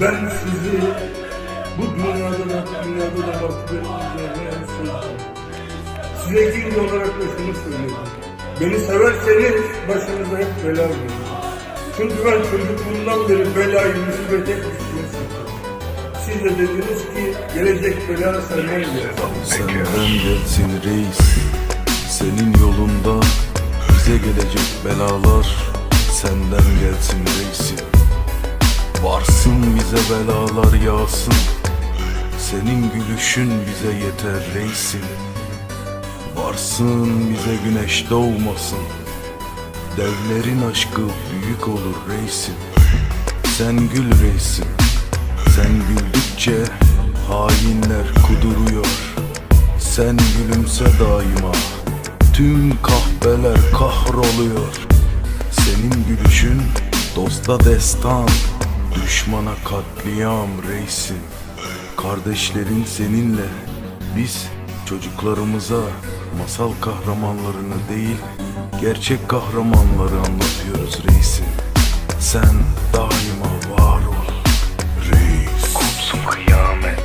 Ben sizi bu dünyada da dünyada da baktıklarınızı en sevdim. Size ikinci olarak da şunu söylüyorum. Beni severseniz başınıza hep bela gelir. Çünkü ben çocukluğumdan beri belayı musibete düşmüşüm. Siz de dediniz ki gelecek bela senden gelir. Senden gelsin reis Senin yolunda bize gelecek belalar Senden gelsin reisim Varsın bize belalar yağsın. Senin gülüşün bize yeter reisim. Varsın bize güneş doğmasın. Devlerin aşkı büyük olur reisim. Sen gül reisim. Sen güldükçe hainler kuduruyor. Sen gülümse daima Tüm kahpeler kahroluyor. Senin gülüşün dosta destan Düşmana katliam reisim Kardeşlerin seninle. Biz çocuklarımıza masal kahramanlarını değil Gerçek kahramanları anlatıyoruz reisim Sen daima var ol. Reis. Kopsun kıyamet.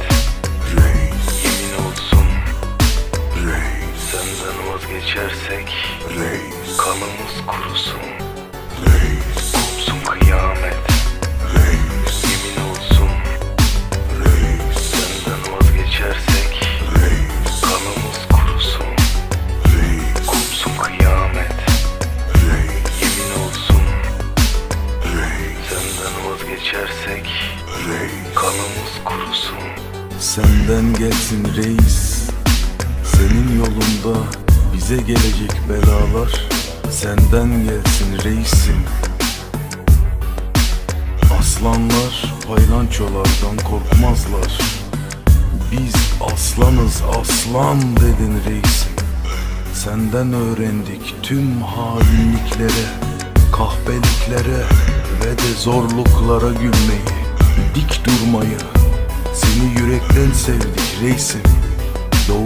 Reis. Yemin olsun. Reis. Senden vazgeçersek Reis. Kanımız kurusun. Reis Senden gelsin reis. Senin yolunda bize gelecek belalar. Senden gelsin reisim. Aslanlar paylançolardan korkmazlar. Biz aslanız aslan dedin reisim. Senden öğrendik tüm hainliklere Kahpeliklere ve de zorluklara gülmeyi Dik durmayı yürekten sevdik reisim Doğu